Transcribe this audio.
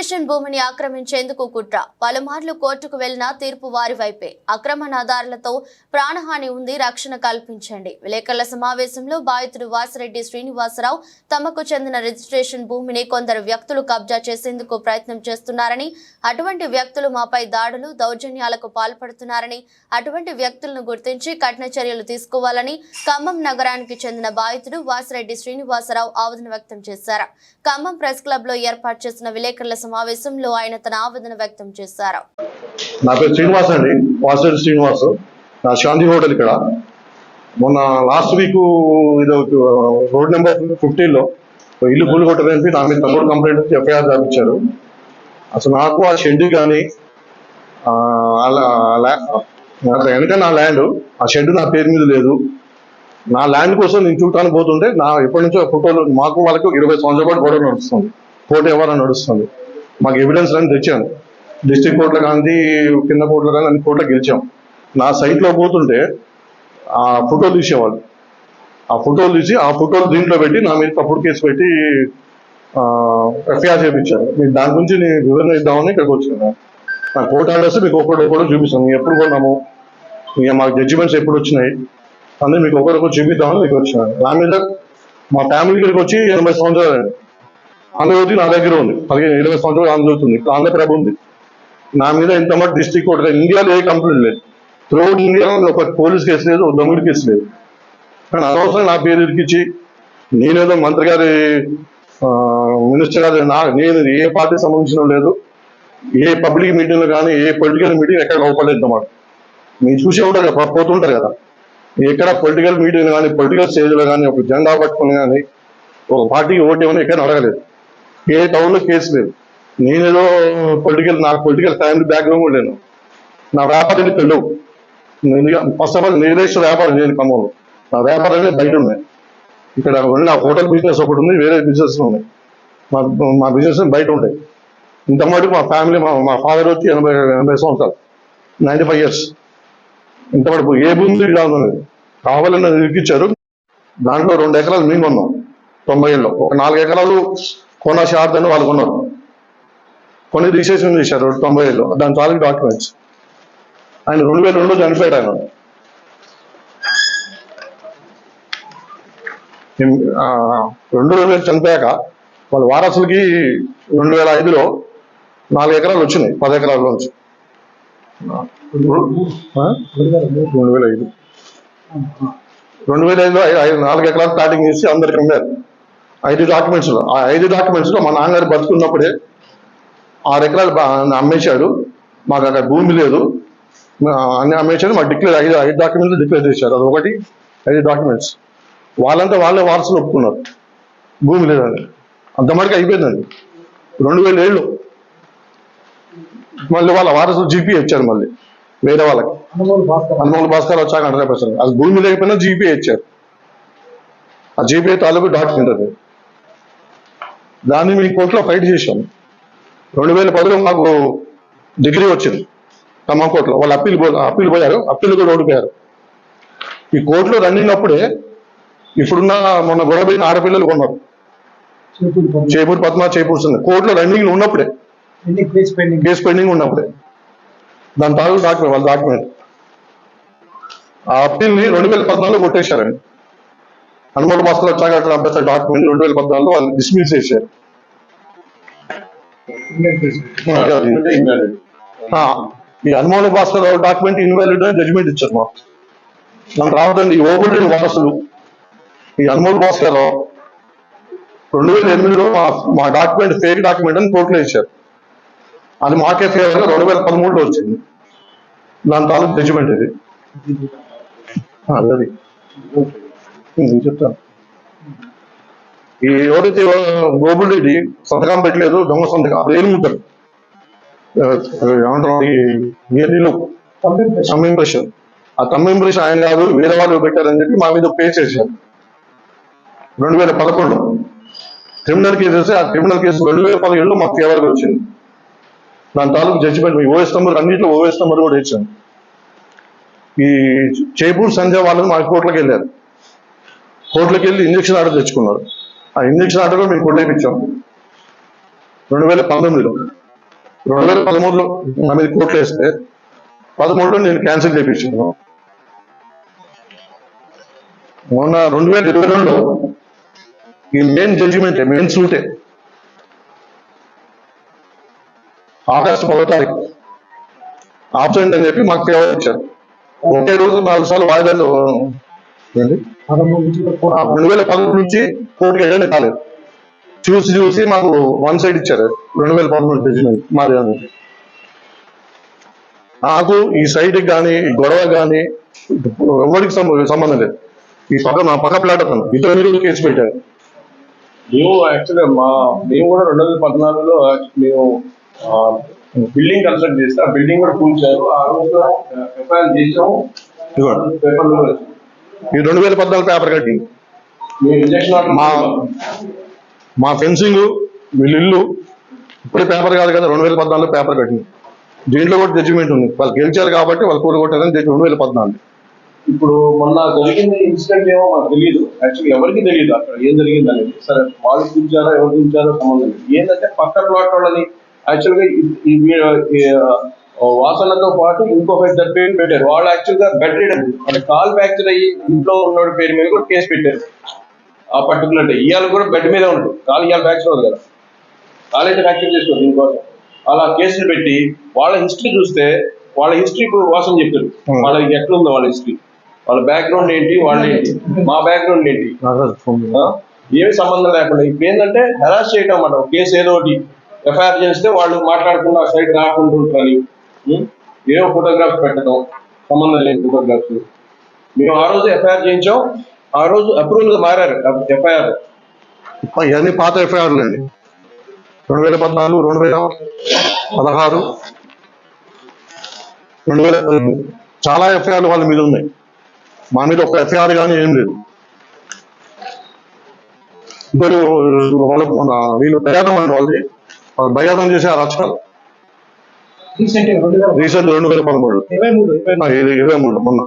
Corporation భూమిని ఆక్రమించేందుకు కుట్ర. పలుమార్లు కోర్టుకు వెళ్ళినా తీర్పు వారి వైపే. అక్రమణదారులతో ప్రాణహాని ఉంది రక్షణ కల్పించండి. విలేకరుల సమావేశంలో బాధితుడు వాసిరెడ్డి శ్రీనివాసరావు తమకు చెందిన రిజిస్ట్రేషన్ భూమిని కొందరు వ్యక్తులు కబ్జా చేసేందుకు ప్రయత్నం చేస్తున్నారని అటువంటి వ్యక్తులు మాపై దాడులు దౌర్జన్యాలకు పాల్పడుతున్నారని అటువంటి వ్యక్తులను గుర్తించి కఠిన చర్యలు తీసుకోవాలని ఖమ్మం నగరానికి చెందిన బాధితుడు వాసిరెడ్డి శ్రీనివాసరావు ఆవేదన వ్యక్తం చేశారు. ఖమ్మం ప్రెస్ క్లబ్లో ఏర్పాటు చేసిన విలేకరుల సమావేశంలో ఆయన తన ఆవేదన వ్యక్తం చేశారు. నా పేరు శ్రీనివాస్ అండి. వాసురెడ్డి శ్రీనివాస్. నా శాంతి హోటల్ ఇక్కడ. మొన్న లాస్ట్ వీక్ ఇది రోడ్ నెంబర్ ఫిఫ్టీన్లో ఇల్లు కూలి కొట్టడానికి నా మీద తప్పుడు కంప్లైంట్ వచ్చి ఎఫ్ఐఆర్ రాపించారు అసలు నాకు ఆ షెడ్ కానీ వెనక నా ల్యాండ్ ఆ షెడ్ నా పేరు మీద లేదు. నా ల్యాండ్ కోసం నేను చూడటానికి పోతుంటే నా ఎప్పటి నుంచో ఫోటోలు మాకు వాళ్ళకి ఇరవై సంవత్సరాల పాటు గొడవ నడుస్తుంది. ఫోటో ఎవరైనా నడుస్తుంది. మాకు ఎవిడెన్స్ అని తెచ్చాను డిస్టిక్ కోర్టులో కానీ కింద కోర్టులో కానీ అన్ని కోర్టులో గెలిచాం. నా సైట్లో పోతుంటే ఆ ఫోటోలు తీసేవాళ్ళు. ఆ ఫోటోలు తీసి ఆ ఫోటోలు దీంట్లో పెట్టి నా మీద తప్పుడు కేసు పెట్టి ఎఫ్ఐఆర్ చేయించారు మీరు దాని గురించి నేను వివరణ ఇద్దామని ఇక్కడికి వచ్చాను. నా కోర్టు ఆర్డర్స్ మీకు ఒకటి ఒకటి చూపిస్తాను. మేము ఎప్పుడు కొన్నాము? ఇక మాకు జడ్జిమెంట్స్ ఎప్పుడు వచ్చినాయి? అందుకే మీకు ఒకరొకరు చూపిద్దామని మీకు వచ్చినాను నా మీద మా ఫ్యామిలీ ఇక్కడికి వచ్చి ఎనభై సంవత్సరాలు ఆంధ్రజ్యోతి నా దగ్గర ఉంది. పదిహేను ఇరవై సంవత్సరాలు ఆంధ్రజ్యోతి ఉంది. ఇప్పుడు ఆంధ్రప్రభ ఉంది. నా మీద ఇంత మటు డిస్ట్రిక్ట్ కోర్టు ఇండియాలో ఏ కంప్లైంట్ లేదు. త్రూఅవుట్ ఇండియాలో ఒక పోలీస్ కేసు లేదు ఒక దొంగడి కేసు లేదు. కానీ అనవసరం నా పేరు ఇరికిచ్చి నేనేదో మంత్రి గారి మినిస్టర్ గారి నా నేను ఏ పార్టీ సంబంధించిన లేదు. ఏ పబ్లిక్ మీటింగ్లో కానీ ఏ పొలిటికల్ మీటింగ్ ఎక్కడ లోపలేదు అన్నమాట. మీరు చూసే ఉంటారు కదా పోతుంటారు కదా. ఎక్కడ పొలిటికల్ మీటింగ్ కానీ పొలిటికల్ స్టేజ్లో కానీ ఒక జెండా పట్టుకుని కానీ ఒక పార్టీకి ఓటు ఇవ్వని ఎక్కడ అడగలేదు. ఏ టౌన్లో కేసు లేదు. నేనేదో పొలిటికల్ నాకు పొలిటికల్ ఫ్యామిలీ బ్యాక్గ్రౌండ్ కూడా లేను నా వ్యాపారం అంటే పెళ్ళవు. నేను ఫస్ట్ ఆఫ్ ఆల్ నిర్దేశ వ్యాపారం నేను ఖమ్మంలో. నా వ్యాపారాన్ని బయట ఉన్నాయి. ఇక్కడ నా హోటల్ బిజినెస్ ఒకటి ఉంది వేరే బిజినెస్ ఉన్నాయి మా మా బిజినెస్ బయట ఉంటాయి. ఇంత మటుకు మా ఫ్యామిలీ మా మా ఫాదర్ వచ్చి ఎనభై ఎనభై సంవత్సరాలు. నైంటీ ఫైవ్ ఇయర్స్ ఇంత మటుకు ఏ భూమి ఇలా ఉందనేది కావాలని ఇరికిచ్చారు. దాంట్లో రెండు ఎకరాలు మేము ఉన్నాం. తొంభై ఏళ్ళు. ఒక నాలుగు ఎకరాలు కొన శారదని వాళ్ళు కొన్నారు. కొన్ని రిజిస్ట్రేషన్ చేశారు తొంభై ఏళ్ళు దాని తాలూకు డాక్యుమెంట్స్. ఆయన రెండు వేల రెండులో చనిపోయాడు ఆయన. రెండు రెండు వేలు చనిపోయాక వాళ్ళ వారసులకి రెండు వేల ఐదులో నాలుగు ఎకరాలు వచ్చినాయి పది ఎకరాల నుంచి. రెండు వేల ఐదు. రెండు వేల ఐదులో ఐదు నాలుగు ఎకరాలు స్టార్టింగ్ చేసి అందరికి ఉండారు ఐదు డాక్యుమెంట్స్ ఆ ఐదు డాక్యుమెంట్స్లో మా నాన్నగారు బతుకున్నప్పుడే ఆరు ఎకరాలు అమ్మేశాడు. మాకు అక్కడ భూమి లేదు. అన్ని అమ్మేశాడు. మాకు డిక్లేర్ ఐదు ఐదు డాక్యుమెంట్స్ డిక్లేర్ చేశారు. అది ఒకటి ఐదు డాక్యుమెంట్స్ వాళ్ళంతా వాళ్ళే వారసులు ఒప్పుకున్నారు. భూమి లేదని. అంత మటుకు అయిపోయిందండి. రెండు వేల ఏళ్ళు. మళ్ళీ వాళ్ళ వారసులు జీపీ ఇచ్చారు మళ్ళీ. వేరే వాళ్ళకి. హనుమాన్ భాస్కర్ వచ్చాక హండ్రెడ్ పర్సెంట్ అది భూమి లేకపోయినా జీపీ ఇచ్చారు. ఆ జీపీ తాలూకు డాక్యుమెంట్ అది. దాన్ని మీ కోర్టులో ఫైట్ చేశాం. రెండు వేల పదిలో మాకు డిగ్రీ వచ్చింది. ఖమ్మం కోర్టులో. వాళ్ళు అప్పీల్ పో- అప్పీల్ పోయారు. అప్పీల్ కూడా ఓడిపోయారు. ఈ కోర్టులో రన్నింగ్ అప్పుడే ఇప్పుడున్న మొన్న గొడవైన ఆడపిల్లలు కొన్నారు. చేపూరు పద్మ. చేపూరు కోర్టులో రన్నింగ్ ఉన్నప్పుడే. ఎన్ని కేసు పెండింగ్ కేసు పెండింగ్ ఉన్నప్పుడే. దాని తాలూకు డాక్యుమెంట్ వాళ్ళ డాక్యుమెంట్. ఆ అప్పీల్ని రెండు వేల పద్నాలుగులో కొట్టేశారండి. హనుమాన్ భాస్కర్ వచ్చాక అక్కడ అభ్యర్థి డాక్యుమెంట్ రెండు వేల పద్నాలుగులో వాళ్ళు డిస్మిస్ చేశారు. ఈ హనుమాన్ భాస్కర్ డాక్యుమెంట్ ఇన్వాలిడ్ అని జడ్జిమెంట్ ఇచ్చారు మాకు. దాని రావద్దండి ఈ ఓపెన్ వారసులు. ఈ హనుమాన్ భాస్కర్ రెండు వేల ఎనిమిదిలో మా మా డాక్యుమెంట్ ఫేక్ డాక్యుమెంట్ అని కోర్టులో ఇచ్చారు. అది మాకే ఫేవర్ రెండు వేల పదమూడులో వచ్చింది. దాని తాలూకు జడ్జిమెంట్ ఇది. అది. నేను చెప్తాను. ఈ ఎవరైతే గోబుల్ రెడ్డి సంతకం పెట్టలేదు దొంగ సంతకం అది ఏమి ఉంటారు. ఏమంటారు ఇంప్రెషన్ ఆ తమ్ ఇంప్రెషన్ ఆయన కాదు వేరే వాళ్ళు పెట్టారని చెప్పి మా మీద పే చేశారు రెండు వేల పదకొండు. క్రిమినల్ కేసు వేస్తే ఆ క్రిమినల్ కేసు రెండు వేల పదిహేడులో మాకు ఫేవర్గా వచ్చింది. దాని తాలూకు జడ్జిమెంట్ మీ ఓఎస్ నెంబర్ అన్నింటిలో ఓఎస్ నెంబర్ కూడా ఇచ్చాను ఈ చేపూర్ సంజయ్ వాళ్ళు మా కోర్టులకు వెళ్ళారు. కోర్టులకు వెళ్ళి ఇంజక్షన్ ఆర్డర్ తెచ్చుకున్నారు. ఆ ఇంజక్షన్ ఆర్డర్ మేము మేము కొట్టేపించాం రెండు వేల పంతొమ్మిదిలో. రెండు వేల పదమూడులో నా మీద కోర్టు వేస్తే పదమూడులో నేను క్యాన్సిల్ చేయించాను మొన్న రెండు వేల ఇరవై రెండులో ఈ మెయిన్ జడ్జిమెంటే మెయిన్ సూటే. ఆగస్టు పదో తారీఖు. ఆబ్సెంట్ అని చెప్పి మాకు ఫేవర్ ఇచ్చారు. ఒకే రోజు నాలుగు సార్లు వాయిదాలు ఏంటి? రెండు వేల పదమూడు నుంచి కోర్టుకి వెళ్ళని కాలేదు. చూసి చూసి మాకు వన్ సైడ్ ఇచ్చారు. రెండు వేల పదమూడు జడ్జిమెంట్ మాది అని నాకు ఈ సైడ్ కానీ ఈ గొడవ కానీ ఎవరికి సంబ- సంబంధం లేదు. ఈ పక్క నా పక్క ప్లాట్ అతను. ఇద్దరు మీరు కేసు పెట్టారు. మేము యాక్చువల్గా మా మేము కూడా రెండు వేల పద్నాలుగులో మేము బిల్డింగ్ కన్స్ట్రక్ట్ చేస్తే ఆ బిల్డింగ్ కూడా కూల్చారు ఆ రోజు ఎఫ్ఐఆర్ చేసాము పేపర్లో. ఈ రెండు వేల పద్నాలుగు పేపర్ కట్టి. మా మా ఫెన్సింగ్ వీళ్ళ ఇల్లు ఇప్పుడే పేపర్ కాదు కదా రెండు వేల పద్నాలుగులో పేపర్ కట్టింది దీంట్లో కూడా జడ్జిమెంట్ ఉంది. వాళ్ళు గెలిచారు కాబట్టి వాళ్ళు కూడగొట్టారని జడ్జి రెండు వేల పద్నాలుగు. ఇప్పుడు మొన్న జరిగింది ఇన్సిడెంట్ ఏమో మాకు తెలియదు యాక్చువల్లీ ఎవరికి తెలియదు అక్కడ ఏం జరిగింది అనేది. సరే వాళ్ళు కూర్చారో ఎవరు కూర్చారో సంబంధం లేదు. ఏంటంటే పక్క ప్లాట్ వాళ్ళని యాక్చువల్గా వాసనతో పాటు ఇంకొక ఇద్దరు పేరు పెట్టారు. వాళ్ళు యాక్చువల్గా బెడ్ రీడర్ అంటే కాల్ ఫ్రాక్చర్ అయ్యి ఇంట్లో ఉన్నోడి పేరు మీద కూడా కేసు పెట్టారు. ఆ పర్టికులర్ డే ఇవాళ కూడా బెడ్ మీద ఉంటుంది. కాలు ఇవాళ ఫ్రాక్చర్ అవుతుంది కదా. కాలేజ్ ఫ్రాక్చర్ చేసుకోవచ్చు దీనికోసం. అలా కేసులు పెట్టి వాళ్ళ హిస్టరీ చూస్తే వాళ్ళ హిస్టరీ ఇప్పుడు వాసన Hmm. వాళ్ళకి ఎట్లుందో వాళ్ళ హిస్టరీ వాళ్ళ బ్యాక్గ్రౌండ్ ఏంటి? వాళ్ళ ఏంటి? మా బ్యాక్గ్రౌండ్ ఏంటి? ఏమి సంబంధం లేకుండా ఇప్పుడు ఏంటంటే హెరాస్ చేయటం అన్నమాట. కేసు ఏదో ఒకటి ఎఫ్ఐఆర్ చేస్తే వాళ్ళు మాట్లాడకుండా సైడ్ రాకుండా ఉంటారని. ఉం? ఏవో ఫోటోగ్రాఫ్ పెట్టడం? సంబంధం లేని ఫోటోగ్రాఫ్స్ మేము ఆ రోజు ఎఫ్ఐఆర్ చేయించాం. ఆ రోజు అప్రూవల్గా మారారు ఎఫ్ఐఆర్ ఇవన్నీ పాత ఎఫ్ఐఆర్లు అండి. రెండు వేల పద్నాలుగు రెండు వేల పదహారు రెండు వేల చాలా ఎఫ్ఐఆర్లు వాళ్ళ మీద ఉన్నాయి. మా మీద ఒక ఎఫ్ఐఆర్ కానీ ఏం లేదు. ఇద్దరు వాళ్ళు వీళ్ళు ప్రయాణం అండి వాళ్ళది. వాళ్ళు ప్రయాణం చేసే ఆ రచనలు. రీసెంట్ రెండు వేల రీసెంట్ రెండు వేల పదమూడు. ఇరవై మూడు ఇరవై ఇరవై మూడు మొన్న.